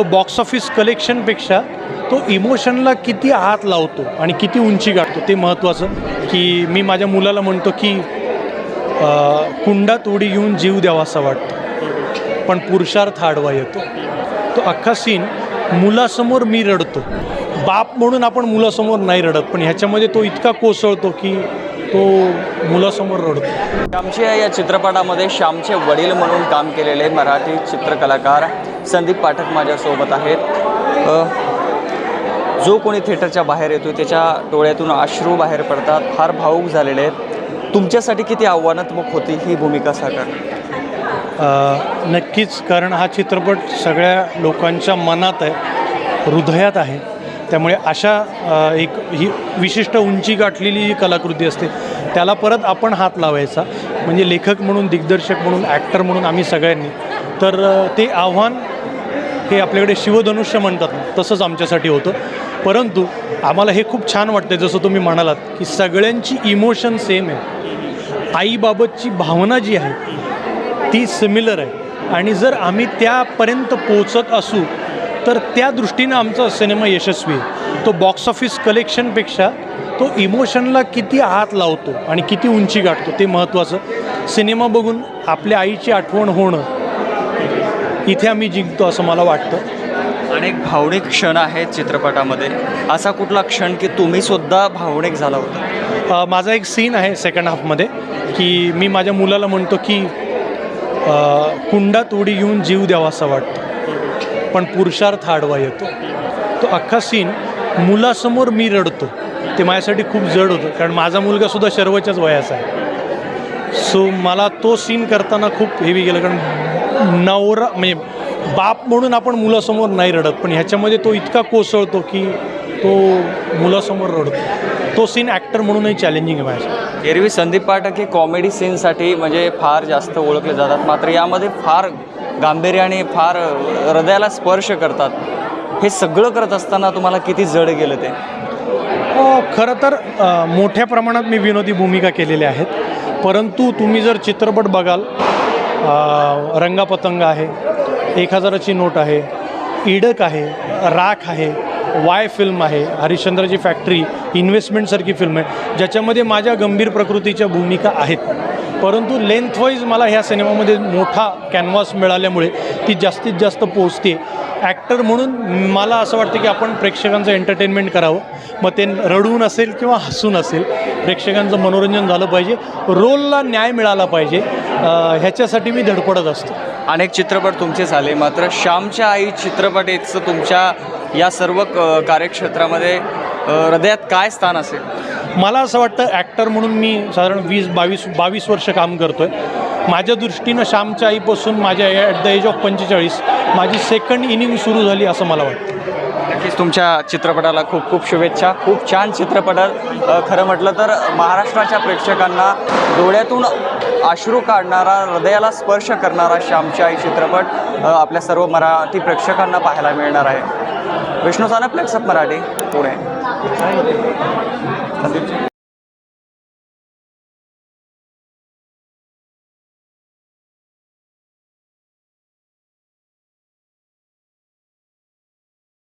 तो box office कलेक्शनपेक्षा तो इमोशनला किती हात लावतो आणि किती उंची गाठतो ते महत्त्वाचं की मी माझ्या मुलाला म्हणतो की कुंडात उडी घेऊन जीव द्यावासा वाटतो. पण पुरुषार्थ आडवा येतो. तो अख्खा सीन मुलासमोर मी रडतो. बाप म्हणून आपण मुलासमोर नाही रडत पण ह्याच्यामध्ये तो इतका कोसळतो की तो मुलासमोर रडतो. श्यामच्या या चित्रपटामध्ये श्यामचे वडील म्हणून काम केलेले मराठी चित्रकलाकार संदीप पाठक माझ्यासोबत आहेत. जो कोणी थिएटरच्या बाहेर येतो त्याच्या डोळ्यातून अश्रू बाहेर पडतात फार भावूक झालेले आहेत. तुमच्यासाठी किती आव्हानात्मक होती ही भूमिका साकार? नक्कीच कारण हा चित्रपट सगळ्या लोकांच्या मनात आहे हृदयात आहे. त्यामुळे अशा एक ही विशिष्ट उंची गाठलेली जी कलाकृती असते त्याला परत आपण हात लावायचा. म्हणजे लेखक म्हणून दिग्दर्शक म्हणून ॲक्टर म्हणून आम्ही सगळ्यांनी. तर ते आव्हान हे आपल्याकडे शिवधनुष्य म्हणतात. तसंच आमच्यासाठी होतं. परंतु आम्हाला हे खूप छान वाटतं जसं तुम्ही म्हणालात की सगळ्यांची इमोशन सेम आहे. आईबाबतची भावना जी आहे ती सिमिलर आहे. आणि जर आम्ही त्यापर्यंत पोचत असू तर त्या दृष्टीनं आमचा सिनेमा यशस्वी आहे. तो बॉक्स ऑफिस कलेक्शनपेक्षा तो इमोशनला किती हात लावतो आणि किती उंची गाठतो ते महत्त्वाचं सिनेमा बघून आपल्या आईची आठवण होणं इथे आम्ही जिंकतो असं मला वाटतं. अनेक भावनिक क्षण आहेत चित्रपटामध्ये. असा कुठला क्षण की तुम्ही सुद्धा भावनिक झाला होता? माझा एक सीन आहे सेकंड हाफमध्ये की मी माझ्या मुलाला म्हणतो की कुंडात उडी घेऊन जीव द्यावासा वाटतो. पण पुरुषार्थ आडवा येतो. तो अख्खा सीन मुलासमोर मी रडतो. ते माझ्यासाठी खूप जड होतं कारण माझा मुलगासुद्धा शर्वच्याच वयाचा आहे. सो मला तो सीन करताना खूप हेवी गेलं कारण नवरा म्हणजे बाप म्हणून आपण मुलासमोर नाही रडत पण ह्याच्यामध्ये तो इतका कोसळतो की तो मुलासमोर रडतो. तो सीन ॲक्टर म्हणूनही चॅलेंजिंग आहे माझ्यासाठी. एरवी संदीप पाठक हे कॉमेडी सीनसाठी म्हणजे फार जास्त ओळखले जातात. मात्र यामध्ये फार गांभीर्याने फार हृदयाला स्पर्श करतात. हे सगळं करत असताना तुम्हाला किती जड गेलं ते? खरं तर मोठ्या प्रमाणात मी विनोदी भूमिका केलेल्या आहेत. परंतु तुम्ही जर चित्रपट बघाल रंगापतंग आहे एक हजाराची नोट आहे इडक आहे राख आहे वाय फिल्म आहे हरिश्चंद्रची फॅक्टरी इन्व्हेस्टमेंटसारखी फिल्म आहे ज्याच्यामध्ये माझ्या गंभीर प्रकृतीच्या भूमिका आहेत. परंतु लेंथवाईज मला ह्या सिनेमामध्ये मोठा कॅनव्हास मिळाल्यामुळे ती जास्तीत जास्त पोचते ॲक्टर म्हणून मला असं वाटतं की आपण प्रेक्षकांचं एंटरटेनमेंट करावं. मग ते रडून असेल किंवा हसून असेल प्रेक्षकांचं मनोरंजन झालं पाहिजे. रोलला न्याय मिळाला पाहिजे. ह्याच्यासाठी मी धडपडत असतो. अनेक चित्रपट तुमचे झाले. मात्र श्यामच्या आई चित्रपट याचं तुमच्या या सर्व कार्यक्षेत्रामध्ये हृदयात काय स्थान असेल? मला असं वाटतं ॲक्टर म्हणून मी साधारण वीस बावीस बावीस वर्ष काम करतो आहे माझ्या दृष्टीनं श्यामच्या आईपासून माझ्या ॲट द एज ऑफ पंचेचाळीस माझी सेकंड इनिंग सुरू झाली असं मला वाटतं. नक्कीच तुमच्या चित्रपटाला खूप खूप शुभेच्छा. खूप छान चित्रपट खरं म्हटलं तर महाराष्ट्राच्या प्रेक्षकांना डोळ्यातून अश्रू काढणारा हृदयाला स्पर्श करणारा श्यामची आई चित्रपट आपल्या सर्व मराठी प्रेक्षकांना पाहायला मिळणार आहे. विष्णू सानप प्लेक्सअप मराठी पुणे. 完璧。